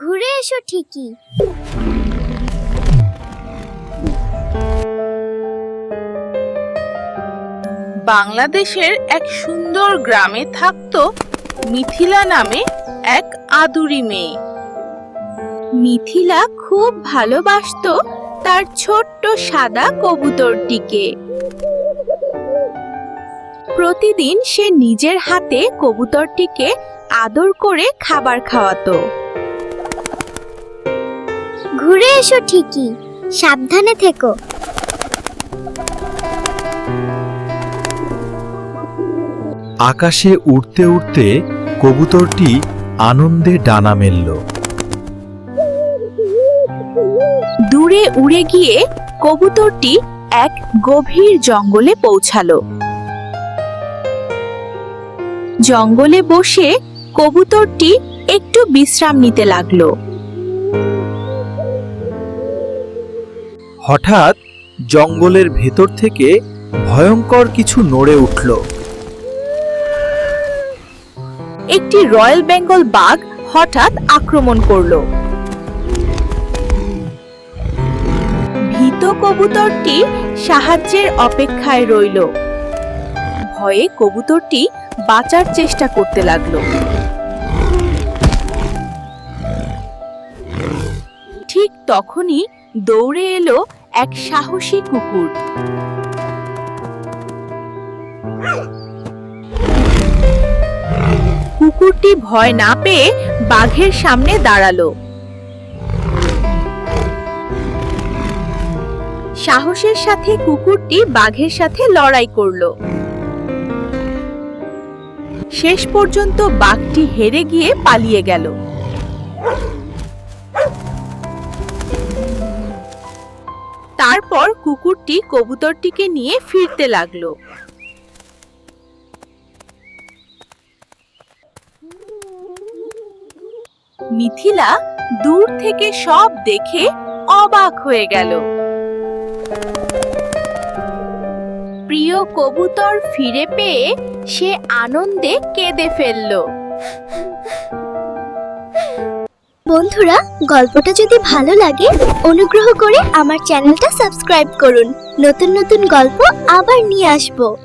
ঘুরে এসো ঠিকই। বাংলাদেশের এক সুন্দর গ্রামে থাকত মিথিলা নামে এক আদুরি মেয়ে। মিথিলা খুব ভালোবাসতো তার ছোট্ট সাদা কবুতরটিকে। প্রতিদিন সে নিজের হাতে কবুতরটিকে আদর করে খাবার খাওয়াতো। ঘুরে এসো ঠিকই। সাবধানে থেকো। আকাশে উড়তে উড়তে কবুতরটি আনন্দে ডানা মেলল। দূরে উড়ে গিয়ে কবুতরটি এক গভীর জঙ্গলে পৌঁছালো। জঙ্গলে বসে কবুতরটি একটু বিশ্রাম নিতে লাগল। হঠাৎ জঙ্গলের ভেতর থেকে ভয়ঙ্কর কিছু নড়ে উঠল। একটি রয়্যাল বেঙ্গল বাঘ হঠাৎ আক্রমণ করল। ভীত কবুতরটি সাহায্যের অপেক্ষায় রইল। ভয়ে কবুতরটি বাঁচার চেষ্টা করতে লাগল। তখনই দৌড়ে এলো এক সাহসী কুকুর। কুকুরটি ভয় না পেয়ে বাঘের সামনে দাঁড়াল। সাহসের সাথে কুকুরটি বাঘের সাথে লড়াই করল। শেষ পর্যন্ত বাঘটি হেরে গিয়ে পালিয়ে গেল। তারপর কুকুরটি কবুতরটিকে নিয়ে ফিরতে লাগল। মিথিলা দূর থেকে সব দেখে অবাক হয়ে গেল। প্রিয় কবুতর ফিরে পেয়ে সে আনন্দে কেঁদে ফেলল। বন্ধুরা, গল্পটা যদি ভালো লাগে, অনুগ্রহ করে আমার চ্যানেলটা সাবস্ক্রাইব করুন। নতুন নতুন গল্প আবার নিয়ে আসব।